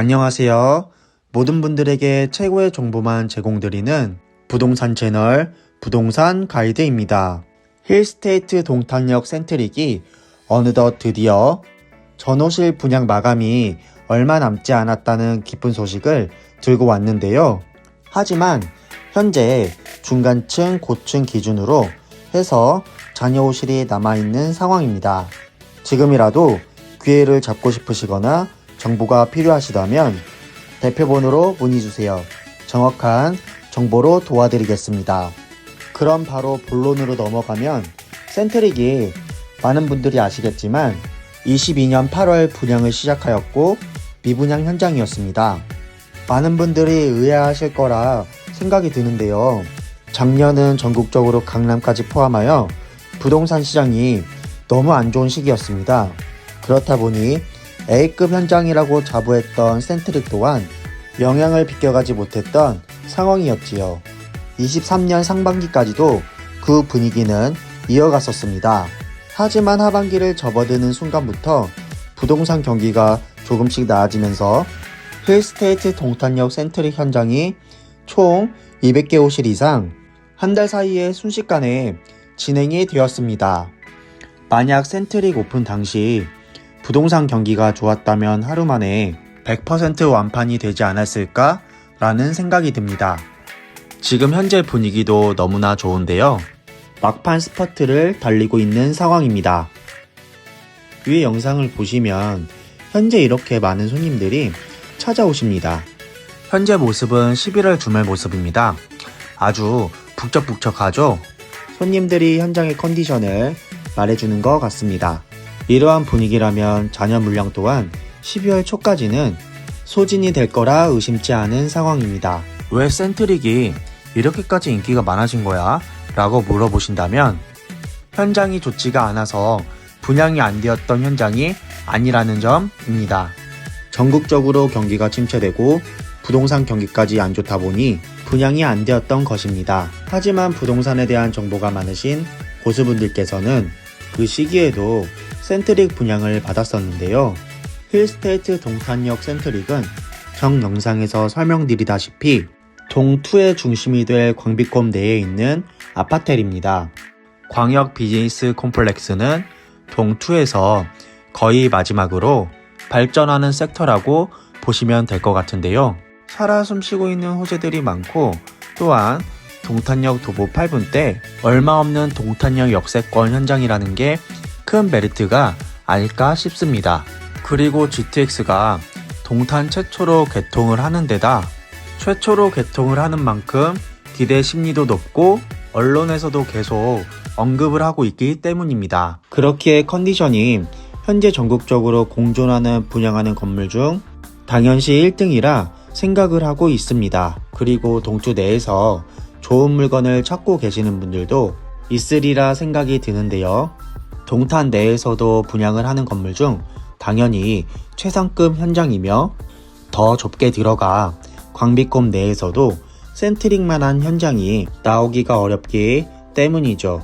안녕하세요. 모든 분들에게 최고의 정보만 제공드리는 부동산 채널 부동산 가이드입니다. 힐스테이트 동탄역 센트릭이 어느덧 드디어 전호실 분양 마감이 얼마 남지 않았다는 기쁜 소식을 들고 왔는데요. 하지만 현재 중간층, 고층 기준으로 해서 잔여호실이 남아있는 상황입니다. 지금이라도 기회를 잡고 싶으시거나 정보가 필요하시다면 대표번호로 문의 주세요. 정확한 정보로 도와드리겠습니다. 그럼 바로 본론으로 넘어가면 센트릭이 많은 분들이 아시겠지만 22년 8월 분양을 시작하였고 미분양 현장이었습니다. 많은 분들이 의아하실 거라 생각이 드는데요. 작년은 전국적으로 강남까지 포함하여 부동산 시장이 너무 안 좋은 시기였습니다. 그렇다 보니 A급 현장이라고 자부했던 센트릭 또한 영향을 비껴가지 못했던 상황이었지요. 23년 상반기까지도 그 분위기는 이어갔었습니다. 하지만 하반기를 접어드는 순간부터 부동산 경기가 조금씩 나아지면서 힐스테이트 동탄역 센트릭 현장이 총 200개 호실 이상 한 달 사이에 순식간에 진행이 되었습니다. 만약 센트릭 오픈 당시 부동산 경기가 좋았다면 하루 만에 100% 완판이 되지 않았을까? 라는 생각이 듭니다. 지금 현재 분위기도 너무나 좋은데요. 막판 스퍼트를 달리고 있는 상황입니다. 위의 영상을 보시면 현재 이렇게 많은 손님들이 찾아오십니다. 현재 모습은 11월 주말 모습입니다. 아주 북적북적하죠? 손님들이 현장의 컨디션을 말해주는 것 같습니다. 이러한 분위기라면 잔여 물량 또한 12월 초까지는 소진이 될 거라 의심치 않은 상황입니다. 왜 센트릭이 이렇게까지 인기가 많아진 거야? 라고 물어보신다면 현장이 좋지가 않아서 분양이 안 되었던 현장이 아니라는 점입니다. 전국적으로 경기가 침체되고 부동산 경기까지 안 좋다 보니 분양이 안 되었던 것입니다. 하지만 부동산에 대한 정보가 많으신 고수분들께서는 그 시기에도 센트릭 분양을 받았었는데요. 힐스테이트 동탄역 센트릭은 정 영상에서 설명드리다시피 동2의 중심이 될 광비콤 내에 있는 아파텔입니다. 광역 비즈니스 콤플렉스는 동2에서 거의 마지막으로 발전하는 섹터라고 보시면 될 것 같은데요. 살아 숨쉬고 있는 호재들이 많고 또한 동탄역 도보 8분 때 얼마 없는 동탄역 역세권 현장이라는 게 큰 메리트가 아닐까 싶습니다. 그리고 GTX가 동탄 최초로 개통을 하는 데다 최초로 개통을 하는 만큼 기대 심리도 높고 언론에서도 계속 언급을 하고 있기 때문입니다. 그렇기에 컨디션이 현재 전국적으로 공존하는 분양하는 건물 중 당연시 1등이라 생각을 하고 있습니다. 그리고 동투 내에서 좋은 물건을 찾고 계시는 분들도 있으리라 생각이 드는데요. 동탄 내에서도 분양을 하는 건물 중 당연히 최상급 현장이며 더 좁게 들어가 광비콤 내에서도 센트릭만한 현장이 나오기가 어렵기 때문이죠.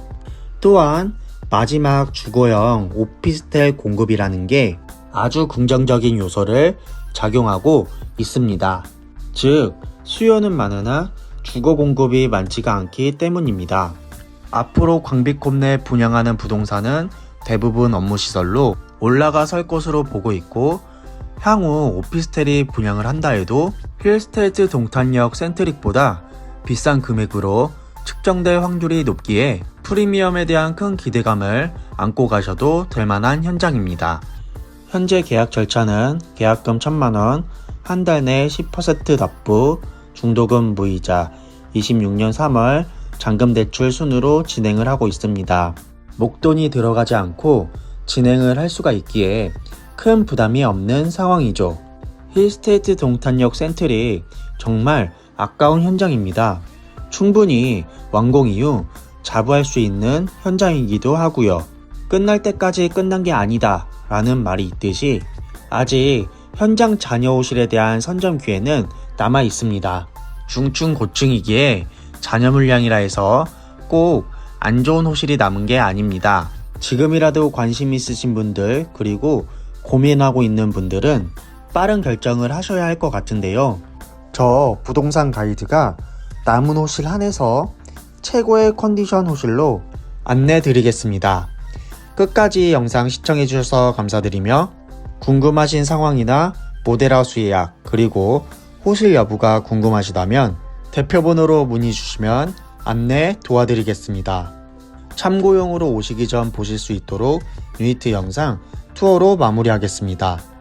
또한 마지막 주거형 오피스텔 공급이라는 게 아주 긍정적인 요소를 작용하고 있습니다. 즉, 수요는 많으나 주거 공급이 많지가 않기 때문입니다. 앞으로 광비콤 내 분양하는 부동산은 대부분 업무시설로 올라가 설 것으로 보고 있고 향후 오피스텔이 분양을 한다 해도 힐스테이트 동탄역 센트릭보다 비싼 금액으로 측정될 확률이 높기에 프리미엄에 대한 큰 기대감을 안고 가셔도 될 만한 현장입니다. 현재 계약 절차는 계약금 1000만원, 한 달 내 10% 납부, 중도금 무이자, 26년 3월 잔금 대출 순으로 진행을 하고 있습니다. 목돈이 들어가지 않고 진행을 할 수가 있기에 큰 부담이 없는 상황이죠. 힐스테이트 동탄역 센트릭 정말 아까운 현장입니다. 충분히 완공 이후 자부할 수 있는 현장이기도 하고요. 끝날 때까지 끝난 게 아니다 라는 말이 있듯이 아직 현장 잔여호실에 대한 선점 기회는 남아 있습니다. 중층 고층이기에 잔여 물량이라 해서 꼭 안 좋은 호실이 남은 게 아닙니다. 지금이라도 관심 있으신 분들 그리고 고민하고 있는 분들은 빠른 결정을 하셔야 할 것 같은데요. 저 부동산 가이드가 남은 호실 한에서 최고의 컨디션 호실로 안내 드리겠습니다. 끝까지 영상 시청해 주셔서 감사드리며 궁금하신 상황이나 모델하우스 예약 그리고 호실 여부가 궁금하시다면 대표번호로 문의 주시면 안내 도와드리겠습니다. 참고용으로 오시기 전 보실 수 있도록 유니트 영상 투어로 마무리하겠습니다.